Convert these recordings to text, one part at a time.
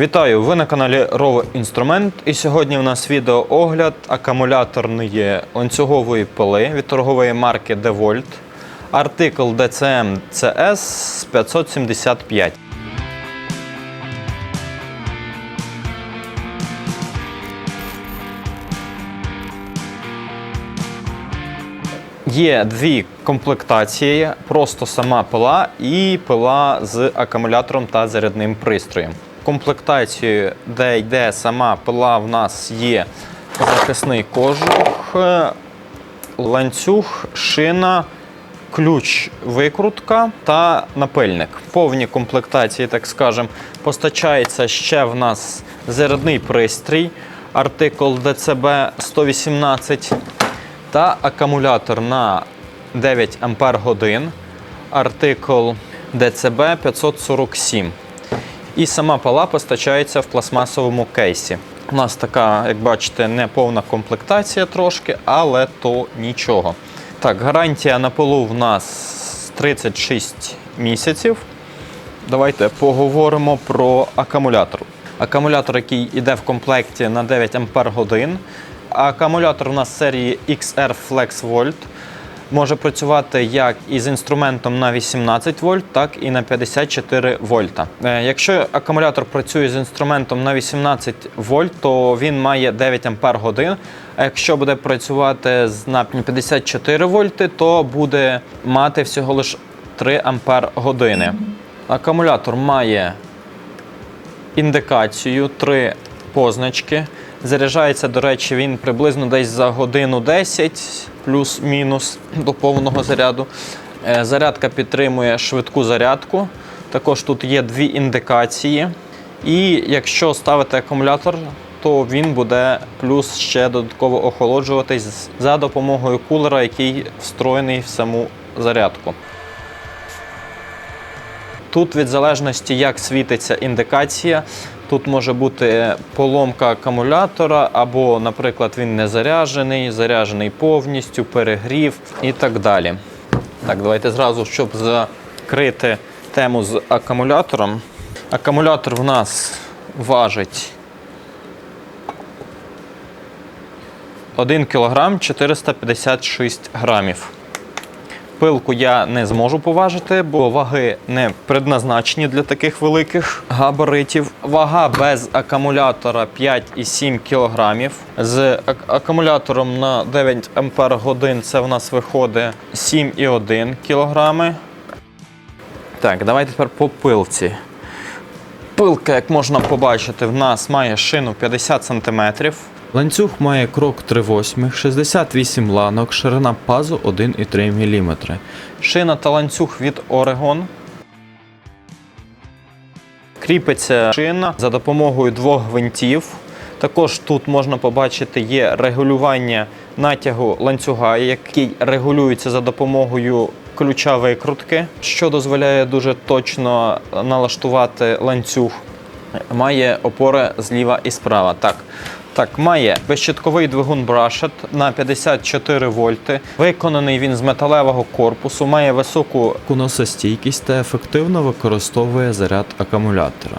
Вітаю! Ви на каналі Rovo Інструмент. І сьогодні в нас відеоогляд акумуляторної ланцюгової пили від торгової марки DeWalt. Артикл DCM CS 575. Є дві комплектації: просто сама пила і пила з акумулятором та зарядним пристроєм. Комплектацією, де йде сама пила, в нас є захисний кожух, е, ланцюг, шина, ключ, викрутка та напильник. Повні комплектації, так скажемо, постачається ще в нас зарядний пристрій, артикул DCB 118 та акумулятор на 9 Ампер годин, артикул DCB 547. І сама пала постачається в пластмасовому кейсі. У нас така, як бачите, не повна комплектація трошки, але то нічого. Так, гарантія на пилу в нас 36 місяців. Давайте поговоримо про акумулятор. Акумулятор, який йде в комплекті на 9 Ампер годин. Акумулятор у нас серії XR Flex Volt. Може працювати як із інструментом на 18 вольт, так і на 54 вольта. Е, Якщо акумулятор працює з інструментом на 18 вольт, то він має 9 ампер годин. А якщо буде працювати з- на 54 вольти, то буде мати всього лише 3 ампер години. Акумулятор має індикацію, три позначки. Заряджається, до речі, він приблизно десь за годину 10 плюс-мінус до повного заряду. Е, Зарядка підтримує швидку зарядку. Також тут є дві індикації. І якщо ставити акумулятор, то він буде плюс ще додатково охолоджуватись за допомогою кулера, який встроєний в саму зарядку. Тут від залежності, як світиться індикація, тут може бути поломка акумулятора, або, наприклад, він не заряджений, заряджений повністю, перегрів і так далі. Так, давайте зразу, щоб закрити тему з акумулятором. Акумулятор в нас важить 1 кг 456 грамів. Пилку я не зможу поважити, бо ваги не предназначені для таких великих габаритів. Вага без акумулятора 5,7 кг. З акумулятором на 9 Ампер годин це в нас виходить 7,1 кг. Так, давайте тепер по пилці. Пилка, як можна побачити, в нас має шину 50 см. Ланцюг має крок 3,8, 68 ланок, ширина пазу 1,3 мм. Шина та ланцюг від Oregon. Кріпиться шина за допомогою двох гвинтів. Також тут можна побачити є регулювання натягу ланцюга, який регулюється за допомогою ключа викрутки, що дозволяє дуже точно налаштувати ланцюг. Має опори зліва і справа. Так. Так, має безщитковий двигун Brushed на 54 вольти. Виконаний він з металевого корпусу, має високу Куносостійкість та ефективно використовує заряд акумулятора.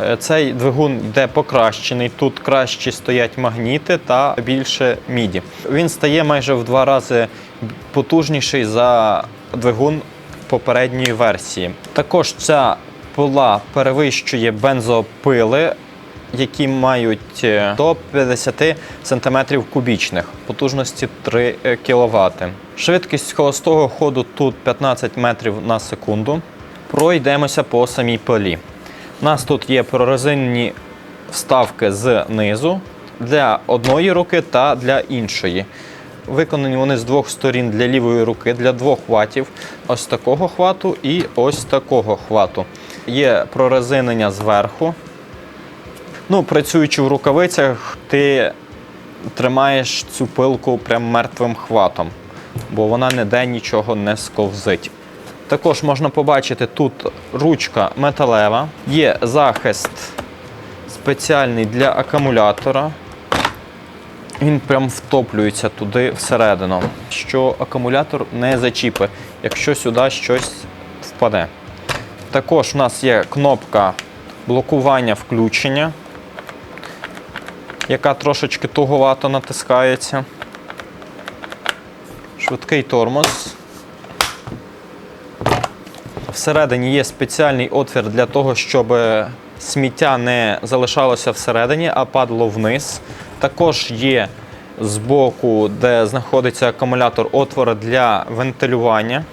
Е, Цей двигун йде покращений. Тут кращі стоять магніти та більше міді. Він стає майже в два рази потужніший за двигун попередньої версії. Також ця пила перевищує бензопили, які мають е, до 50 см кубічних, потужності 3 кВт. Швидкість холостого ходу тут 15 метрів на секунду. Пройдемося по самій пилі. У нас тут є прорезинені вставки знизу для одної руки та для іншої. Виконані вони з двох сторін для лівої руки, для двох хватів. Ось такого хвату і ось такого хвату. Є прорезинення зверху. Ну, працюючи в рукавицях, ти тримаєш цю пилку прям мертвим хватом, бо вона ніде нічого не сковзить. Також можна побачити тут ручка металева, є захист спеціальний для акумулятора. Він прям втоплюється туди всередину, що акумулятор не зачіпить, якщо сюди щось впаде. Також у нас є кнопка блокування включення, яка трошечки туговато натискається. Швидкий тормоз. Всередині є спеціальний отвір для того, щоб сміття не залишалося всередині, а падало вниз. Також є збоку, де знаходиться акумулятор, отвори для вентилювання,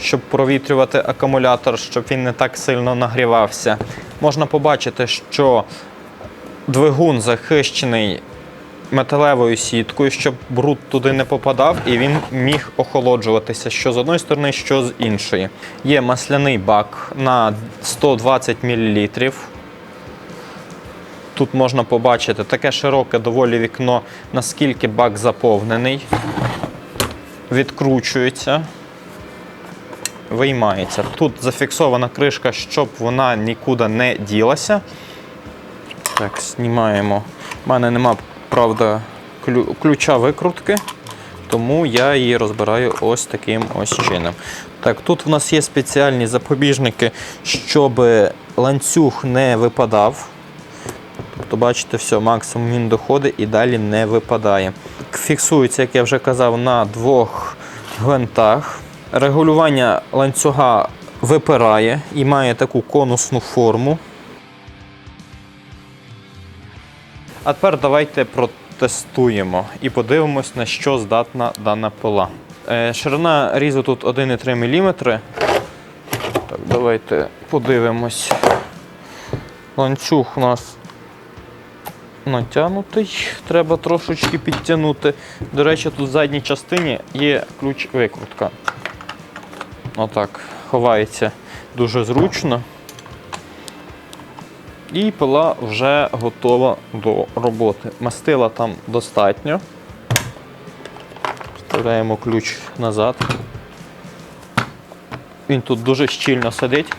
щоб провітрювати акумулятор, щоб він не так сильно нагрівався. Можна побачити, що двигун захищений металевою сіткою, щоб бруд туди не попадав, і він міг охолоджуватися що з одної сторони, що з іншої. Є масляний бак на 120 мл. Тут можна побачити таке широке доволі вікно, наскільки бак заповнений. Відкручується, виймається. Тут зафіксована кришка, щоб вона нікуди не ділася. Так, знімаємо. У мене нема, правда, ключа викрутки, тому я її розбираю ось таким ось чином. Так, тут в нас є спеціальні запобіжники, щоб ланцюг не випадав. Тобто, бачите, все, максимум він доходить і далі не випадає. Фіксується, як я вже казав, на двох гвинтах. Регулювання ланцюга випирає і має таку конусну форму. А тепер давайте протестуємо і подивимось, на що здатна дана пила. Е, ширина різу тут 1,3 мм. Так, давайте подивимось. Ланцюг у нас натягнутий, треба трошечки підтягнути. До речі, тут в задній частині є ключ-викрутка. Отак, ховається дуже зручно. І пила вже готова до роботи. Мастила там достатньо. Вставляємо ключ назад. Він тут дуже щільно сидить.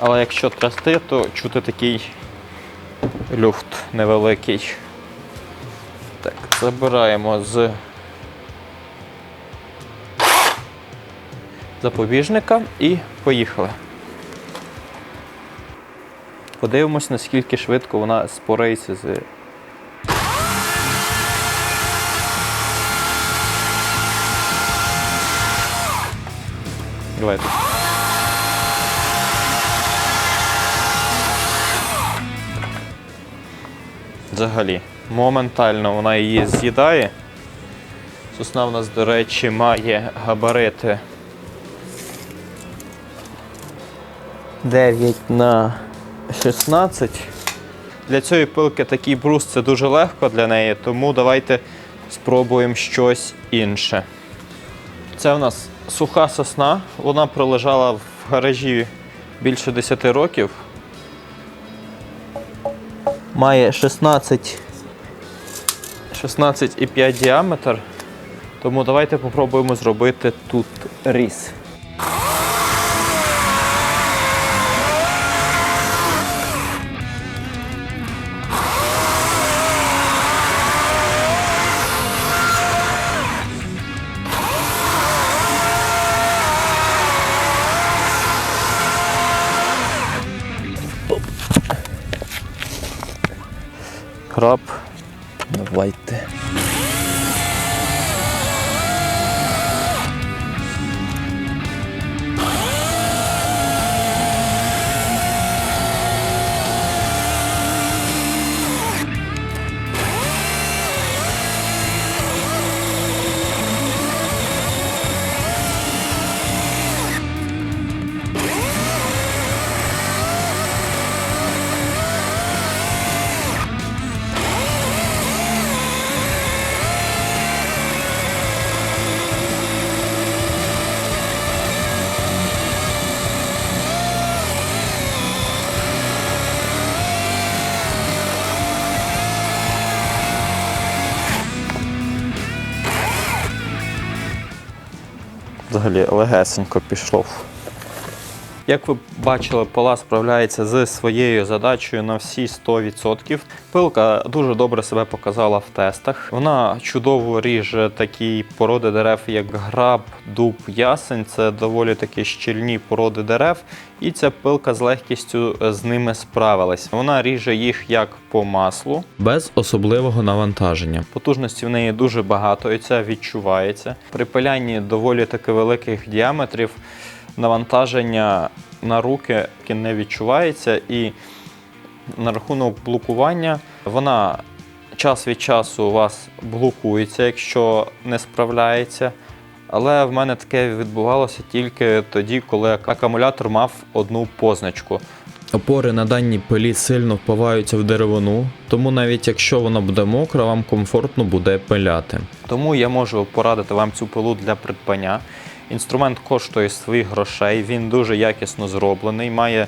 Але якщо трясти, то чути такий люфт невеликий. Так, забираємо з запобіжника і поїхали. Подивимось, наскільки швидко вона спорається з. Давайте. Взагалі, моментально вона її з'їдає. Сосна в нас, до речі, має габарити 9 на 16. Для цієї пилки такий брус це дуже легко для неї, тому давайте спробуємо щось інше. Це у нас суха сосна, вона пролежала в гаражі більше 10 років. Має 16 16,5 діаметр. Тому давайте попробуємо зробити тут різ. Краб. Давайте. Взагалі легесенько пішов. Як ви бачили, пила справляється з своєю задачею на всі 100%. Пилка дуже добре себе показала в тестах. Вона чудово ріже такі породи дерев, як граб, дуб, ясень. Це доволі такі щільні породи дерев, і ця пилка з легкістю е, з ними справилась. Вона ріже їх як по маслу. Без особливого навантаження. Потужності в неї дуже багато, і це відчувається. При пилянні доволі таки великих діаметрів навантаження на руки не відчувається. І на рахунок блокування вона час від часу у вас блокується, якщо не справляється. Але в мене таке відбувалося тільки тоді, коли акумулятор мав одну позначку. Опори на даній пилі сильно впиваються в деревину, тому навіть якщо вона буде мокра, вам комфортно буде пиляти. Тому я можу порадити вам цю пилу для придбання. Інструмент коштує своїх грошей, він дуже якісно зроблений, має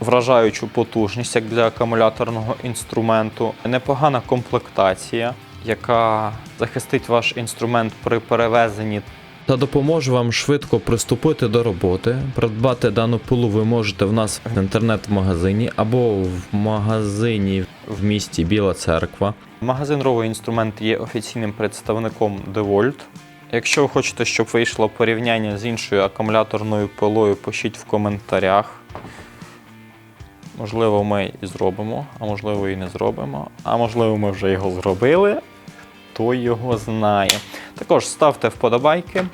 вражаючу потужність як для акумуляторного інструменту. Непогана комплектація, яка захистить ваш інструмент при перевезенні Та допоможе вам швидко приступити до роботи. Придбати дану пилу ви можете в нас в інтернет-магазині або в магазині в місті Біла Церква. Магазин Ровий інструмент є офіційним представником DeWalt. Якщо ви хочете, щоб вийшло порівняння з іншою акумуляторною пилою, пишіть в коментарях. Можливо, ми і зробимо, а можливо і не зробимо. А можливо, ми вже його зробили. Хто його знає. Також ставте вподобайки,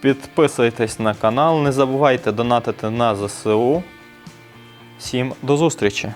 підписуйтесь на канал, не забувайте донатити на ЗСУ. Всім до зустрічі!